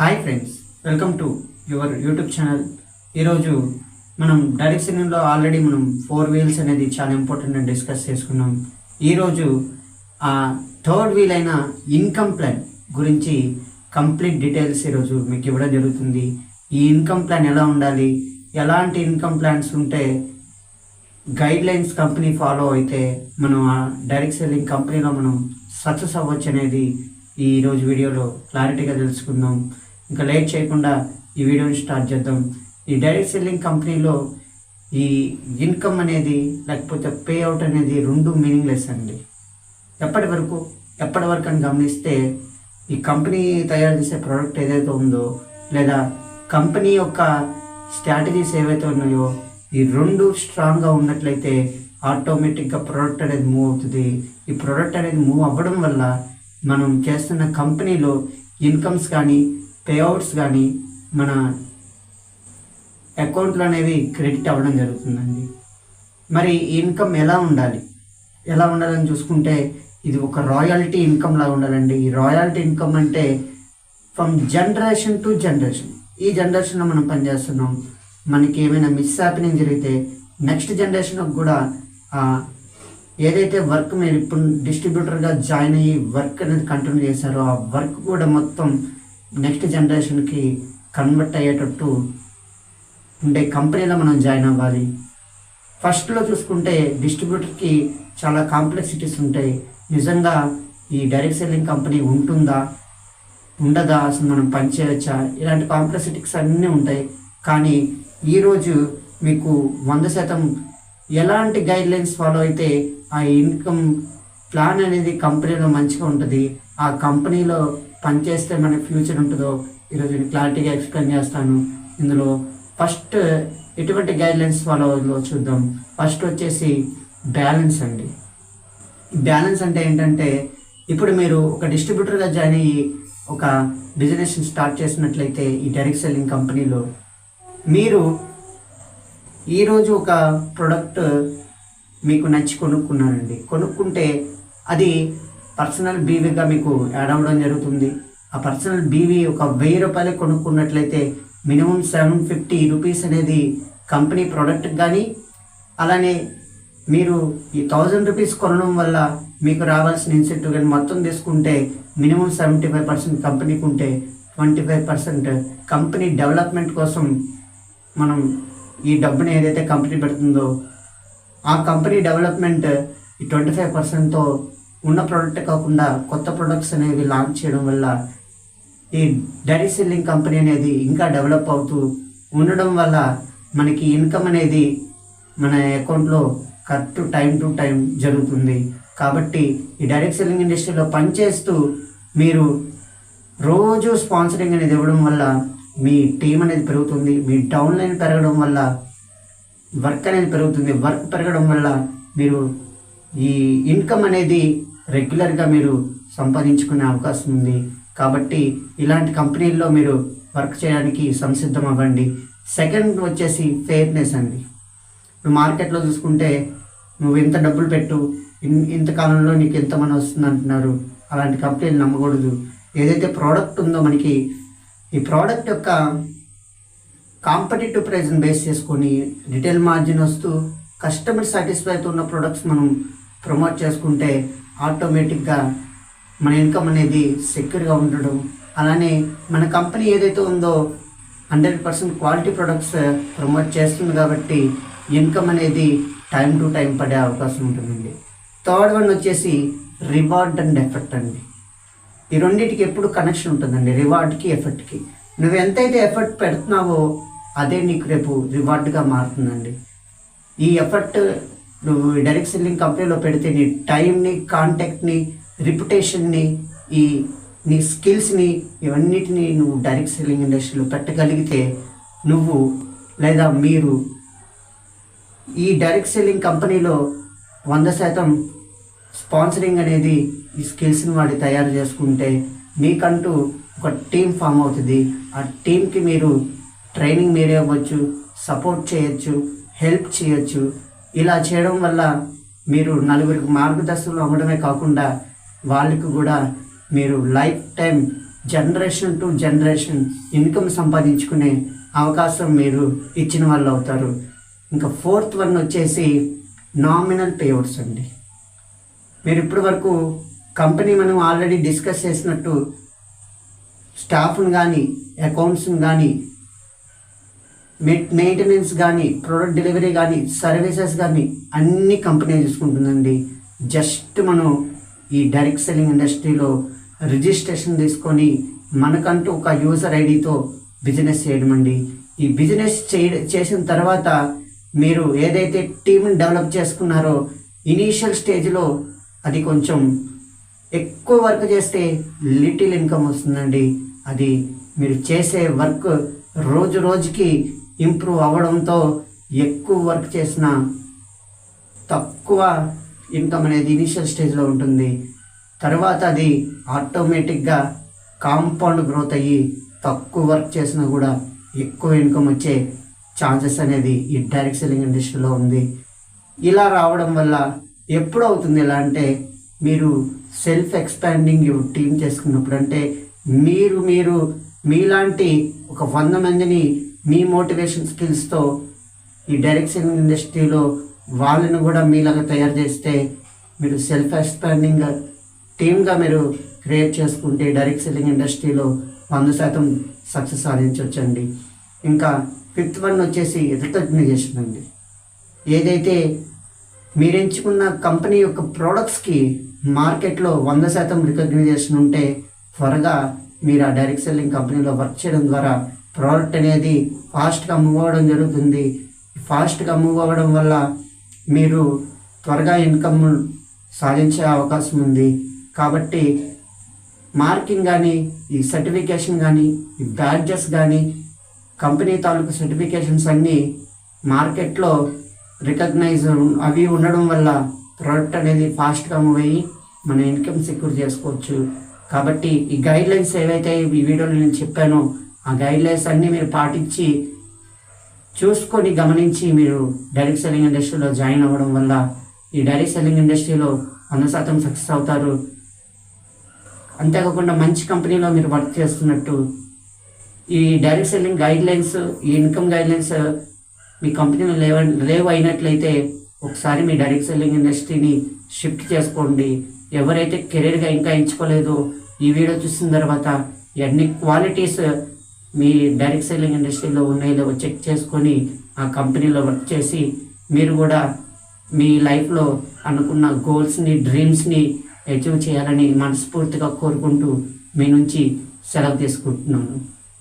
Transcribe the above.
Hi friends welcome to your YouTube channel. ఈరోజు మనం direct సినిమాలో ఆల్రెడీ మనం ఫోర్ వీల్స్ అనేది చాలా ఇంపార్టెంట్ అని డిస్కస్ చేసుకున్నాం. ఈరోజు ఆ థర్డ్ వీల్ అయిన ఇన్కమ్ ప్లాన్ గురించి కంప్లీట్ డీటెయిల్స్ ఈరోజు మీకు ఇవ్వడం జరుగుతుంది. ఈ ఇన్కమ్ ప్లాన్ ఎలా ఉండాలి? ఎలాంటి ఇన్కమ్ ప్లాన్స్ ఉంటే గైడ్ లైన్స్ కంపెనీ ఫాలో అయితే మనం ఆ డైరెక్ట్ సెల్లింగ్ కంపెనీలో మనం సక్సెస్ అవ్వచ్చు అనేది ఈరోజు వీడియోలో క్లారిటీగా తెలుసుకుందాం. ఇంకా లేట్ చేయకుండా ఈ వీడియోని స్టార్ట్ చేద్దాం. ఈ డైరెక్ట్ సెల్లింగ్ కంపెనీలో ఈ ఇన్కమ్ అనేది లేకపోతే పే అవుట్ అనేది రెండు మీనింగ్లెస్ అండి. ఎప్పటి వరకు ఎప్పటి వరకు అని గమనిస్తే ఈ కంపెనీ తయారు చేసే ప్రోడక్ట్ ఏదైతే ఉందో లేదా కంపెనీ యొక్క స్ట్రాటజీస్ ఏవైతే ఉన్నాయో ఈ రెండు స్ట్రాంగ్గా ఉన్నట్లయితే ఆటోమేటిక్గా ప్రోడక్ట్ అనేది మూవ్ అవుతుంది. ఈ ప్రోడక్ట్ అనేది మూవ్ అవ్వడం వల్ల మనం చేస్తున్న కంపెనీలో ఇన్కమ్స్ కానీ పేఅవుట్స్ కానీ మన అకౌంట్లు అనేవి క్రెడిట్ అవ్వడం జరుగుతుందండి. మరి ఈ ఇన్కమ్ ఎలా ఉండాలి? ఎలా ఉండాలని చూసుకుంటే ఇది ఒక రాయల్టీ ఇన్కమ్ లాగా ఉండాలండి. ఈ రాయల్టీ ఇన్కమ్ అంటే ఫ్రమ్ జనరేషన్ టు జనరేషన్ ఈ జనరేషన్లో మనం పనిచేస్తున్నాం మనకి ఏమైనా మిస్ హ్యాపెనింగ్ జరిగితే నెక్స్ట్ జనరేషన్కి కూడా ఏదైతే వర్క్ మీరు ఇప్పుడు డిస్ట్రిబ్యూటర్గా జాయిన్ అయ్యి వర్క్ అనేది కంటిన్యూ చేశారో ఆ వర్క్ కూడా మొత్తం నెక్స్ట్ జనరేషన్కి కన్వర్ట్ అయ్యేటట్టు ఉండే కంపెనీలో మనం జాయిన్ అవ్వాలి. ఫస్ట్లో చూసుకుంటే డిస్ట్రిబ్యూటర్కి చాలా కాంప్లెక్సిటీస్ ఉంటాయి. నిజంగా ఈ డైరెక్ట్ సెల్లింగ్ కంపెనీ ఉంటుందా? ఉండదా? అసలు మనం పనిచేయవచ్చా ఇలాంటి కాంప్లెక్సిటీస్ అన్నీ ఉంటాయి. కానీ ఈరోజు మీకు వంద శాతం ఎలాంటి గైడ్ లైన్స్ ఫాలో అయితే ఆ ఇన్కమ్ ప్లాన్ అనేది కంపెనీలో మంచిగా ఉంటుంది? ఆ కంపెనీలో పనిచేస్తే మన ఫ్యూచర్ ఉంటుందో ఈరోజు నేను క్లారిటీగా ఎక్స్ప్లెయిన్ చేస్తాను. ఇందులో ఫస్ట్ ఎటువంటి గైడ్ లైన్స్ ఫాలో చూద్దాం. ఫస్ట్ వచ్చేసి బ్యాలెన్స్ అండి. బ్యాలెన్స్ అంటే ఏంటంటే ఇప్పుడు మీరు ఒక డిస్ట్రిబ్యూటర్గా జాయిన్ అయ్యి ఒక బిజినెస్ స్టార్ట్ చేసినట్లయితే ఈ డైరెక్ట్ సెల్లింగ్ కంపెనీలో మీరు ఈరోజు ఒక ప్రోడక్ట్ మీకు నచ్చి కొనుక్కున్నారండి. కొనుక్కుంటే అది పర్సనల్ బీవీగా మీకు యాడ్ అవ్వడం జరుగుతుంది. ఆ పర్సనల్ బీవీ ఒక వెయ్యి రూపాయలు కొనుక్కున్నట్లయితే మినిమం సెవెన్ ఫిఫ్టీ రూపీస్ అనేది కంపెనీ ప్రోడక్ట్ కానీ అలానే మీరు ఈ థౌజండ్ రూపీస్ కొనడం వల్ల మీకు రావాల్సిన ఇన్సెంటివ్ కానీ మొత్తం తీసుకుంటే మినిమం సెవెంటీ ఫైవ్ పర్సెంట్ కంపెనీకి ఉంటే twenty five percent company development కోసం మనం ఈ డబ్బుని ఏదైతే కంపెనీ పెడుతుందో ఆ కంపెనీ డెవలప్మెంట్ ఈ ట్వంటీ ఫైవ్ పర్సెంట్తో ఉన్న ప్రోడక్ట్ కాకుండా కొత్త ప్రొడక్ట్స్ అనేవి లాంచ్ చేయడం వల్ల ఈ డైరెక్ట్ సెల్లింగ్ కంపెనీ అనేది ఇంకా డెవలప్ అవుతూ ఉండడం వల్ల మనకి ఇన్కమ్ అనేది మన అకౌంట్లో కరెక్ట్ టైం టు టైం జరుగుతుంది. కాబట్టి ఈ డైరెక్ట్ సెల్లింగ్ ఇండస్ట్రీలో పనిచేస్తూ మీరు రోజు స్పాన్సరింగ్ అనేది ఇవ్వడం వల్ల మీ టీం అనేది పెరుగుతుంది. మీ డౌన్ లైన్ పెరగడం వల్ల వర్క్ అనేది పెరుగుతుంది. వర్క్ పెరగడం వల్ల మీరు ఈ ఇన్కమ్ అనేది రెగ్యులర్గా మీరు సంపాదించుకునే అవకాశం ఉంది. కాబట్టి ఇలాంటి కంపెనీల్లో మీరు వర్క్ చేయడానికి సంసిద్ధం అవ్వండి. సెకండ్ వచ్చేసి ఫెయిర్నెస్ అండి. నువ్వు మార్కెట్లో చూసుకుంటే నువ్వు ఇంత డబ్బులు పెట్టు ఇన్ ఇంత కాలంలో నీకు ఎంత మనీ వస్తుంది అంటున్నారు. అలాంటి కంపెనీలు నమ్మకూడదు. ఏదైతే ప్రోడక్ట్ ఉందో మనకి ఈ ప్రోడక్ట్ యొక్క కాంపిటేటివ్ ప్రైస్ని బేస్ చేసుకొని రిటైల్ మార్జిన్ వస్తూ కస్టమర్ సాటిస్ఫైతో ఉన్న ప్రొడక్ట్స్ మనం ప్రమోట్ చేసుకుంటే ఆటోమేటిక్గా మన ఇన్కమ్ అనేది సెక్యూర్గా ఉండడం. అలానే మన కంపెనీ ఏదైతే ఉందో hundred percent quality products promote చేస్తుంది కాబట్టి ఇన్కమ్ అనేది టైం టు టైం పడే అవకాశం ఉంటుందండి. థర్డ్ వన్ వచ్చేసి రివార్డ్ అండ్ ఎఫెక్ట్ అండి. ఈ రెండింటికి ఎప్పుడు కనెక్షన్ ఉంటుందండి రివార్డ్కి ఎఫెక్ట్కి నువ్వు ఎంతైతే ఎఫర్ట్ పెడుతున్నావో అదే నీకు రేపు రివార్డ్గా మారుతుందండి. ఈ ఎఫర్ట్ నువ్వు డైరెక్ట్ సెల్లింగ్ కంపెనీలో పెడితే నీ టైంని కాంటాక్ట్ని రిప్యుటేషన్ని ఈ నీ స్కిల్స్ని ఇవన్నిటిని నువ్వు డైరెక్ట్ సెల్లింగ్ ఇండస్ట్రీలో పెట్టగలిగితే నువ్వు లేదా మీరు ఈ డైరెక్ట్ సెల్లింగ్ కంపెనీలో వంద శాతం స్పాన్సరింగ్ అనేది ఈ స్కిల్స్ని వాడి తయారు చేసుకుంటే మీకంటూ ఒక టీం ఫామ్ అవుతుంది. ఆ టీంకి మీరు ట్రైనింగ్ మీరే ఇవ్వచ్చు సపోర్ట్ చేయొచ్చు హెల్ప్ చేయొచ్చు. ఇలా చేయడం వల్ల మీరు నలుగురికి మార్గదర్శనం అవ్వడమే కాకుండా వాళ్ళకి కూడా మీరు lifetime generation to generation income సంపాదించుకునే అవకాశం మీరు ఇచ్చిన వాళ్ళు అవుతారు. ఇంకా ఫోర్త్ వన్ వచ్చేసి నామినల్ పేఅవుట్స్ అండి. మీరు ఇప్పటి వరకు కంపెనీ మనం ఆల్రెడీ డిస్కస్ చేసినట్టు స్టాఫ్ని కానీ అకౌంట్స్ని కానీ మెయింటెనెన్స్ కానీ ప్రోడక్ట్ డెలివరీ కానీ సర్వీసెస్ కానీ అన్ని కంపెనీ చూసుకుంటుందండి. జస్ట్ మనం ఈ డైరెక్ట్ సెల్లింగ్ ఇండస్ట్రీలో రిజిస్ట్రేషన్ తీసుకొని మనకంటూ ఒక యూజర్ ఐడితో బిజినెస్ చేయడం అండి ఈ బిజినెస్ చేయ చేసిన తర్వాత మీరు ఏదైతే టీంని డెవలప్ చేసుకున్నారో ఇనీషియల్ స్టేజ్లో అది కొంచెం ఎక్కువ వర్క్ చేస్తే లిటిల్ ఇన్కమ్ వస్తుందండి. అది మీరు చేసే వర్క్ రోజు రోజుకి ఇంప్రూవ్ అవ్వడంతో ఎక్కువ వర్క్ చేసిన తక్కువ ఇన్కమ్ అనేది ఇనిషియల్ స్టేజ్లో ఉంటుంది. తర్వాత అది ఆటోమేటిక్గా కాంపౌండ్ గ్రోత్ అయ్యి తక్కువ వర్క్ చేసినా కూడా ఎక్కువ ఇన్కమ్ వచ్చే ఛాన్సెస్ అనేది ఈ డైరెక్ట్ సెల్లింగ్ ఇండస్ట్రీలో ఉంది. ఇలా రావడం వల్ల ఎప్పుడు అవుతుంది ఎలా అంటే మీరు సెల్ఫ్ ఎక్స్పాండింగ్ టీమ్ చేసుకున్నప్పుడు అంటే మీరు మీరు మీలాంటి ఒక వంద మందిని మీ మోటివేషన్ స్కిల్స్తో ఈ డైరెక్ట్ సెల్లింగ్ ఇండస్ట్రీలో వాళ్ళని కూడా మీలాగా తయారు చేస్తే మీరు సెల్ఫ్ ఎక్స్పాండింగ్ టీమ్గా మీరు క్రియేట్ చేసుకుంటే డైరెక్ట్ సెల్లింగ్ ఇండస్ట్రీలో వంద శాతం సక్సెస్ సాధించవచ్చండి ఇంకా ఫిఫ్త్ వన్ వచ్చేసి రికగ్నైజేషన్ అండి. ఏదైతే మీరు ఎంచుకున్న కంపెనీ యొక్క ప్రోడక్ట్స్కి మార్కెట్లో వంద శాతం రికగ్నైజేషన్ ఉంటే త్వరగా మీరు ఆ డైరెక్ట్ సెల్లింగ్ కంపెనీలో వర్క్ చేయడం ద్వారా ప్రోడక్ట్ అనేది ఫాస్ట్గా మూవ్ అవ్వడం జరుగుతుంది. ఫాస్ట్గా మూవ్ అవ్వడం వల్ల మీరు త్వరగా ఇన్కమ్ సాధించే అవకాశం ఉంది. కాబట్టి మార్కింగ్ కానీ ఈ సర్టిఫికేషన్ కానీ ఈ బ్యాడ్జెస్ కానీ కంపెనీ తాలూకు సర్టిఫికేషన్స్ అన్నీ మార్కెట్లో రికగ్నైజ్ అవి ఉండడం వల్ల ప్రోడక్ట్ అనేది ఫాస్ట్గా మూవ్ అయ్యి మన ఇన్కమ్ సెక్యూర్ చేసుకోవచ్చు. కాబట్టి ఈ గైడ్ లైన్స్ ఏవైతే ఈ వీడియోలో నేను చెప్పానో ఆ గైడ్ లైన్స్ అన్నీ మీరు పాటించి చూసుకొని గమనించి మీరు డైరెక్ట్ సెల్లింగ్ ఇండస్ట్రీలో జాయిన్ అవ్వడం వల్ల ఈ డైరెక్ట్ సెల్లింగ్ ఇండస్ట్రీలో వంద శాతం సక్సెస్ అవుతారు. అంతేకాకుండా మంచి కంపెనీలో మీరు వర్క్ చేస్తున్నట్టు ఈ డైరెక్ట్ సెల్లింగ్ గైడ్ లైన్స్ ఈ ఇన్కమ్ గైడ్ లైన్స్ మీ కంపెనీలో లేవ లేవు అయినట్లయితే ఒకసారి మీ డైరెక్ట్ సెల్లింగ్ ఇండస్ట్రీని షిఫ్ట్ చేసుకోండి. ఎవరైతే కెరీర్గా ఇంకా ఎంచుకోలేదో ఈ వీడియో చూసిన తర్వాత ఎన్ని క్వాలిటీస్ మీ డైరెక్ట్ సెల్లింగ్ ఇండస్ట్రీలో ఉన్నాయో చెక్ చేసుకొని ఆ కంపెనీలో వర్క్ చేసి మీరు కూడా మీ లైఫ్లో అనుకున్న గోల్స్ని డ్రీమ్స్ని అచీవ్ చేయాలని మనస్ఫూర్తిగా కోరుకుంటూ మీ నుంచి సెలవు తీసుకుంటున్నాను.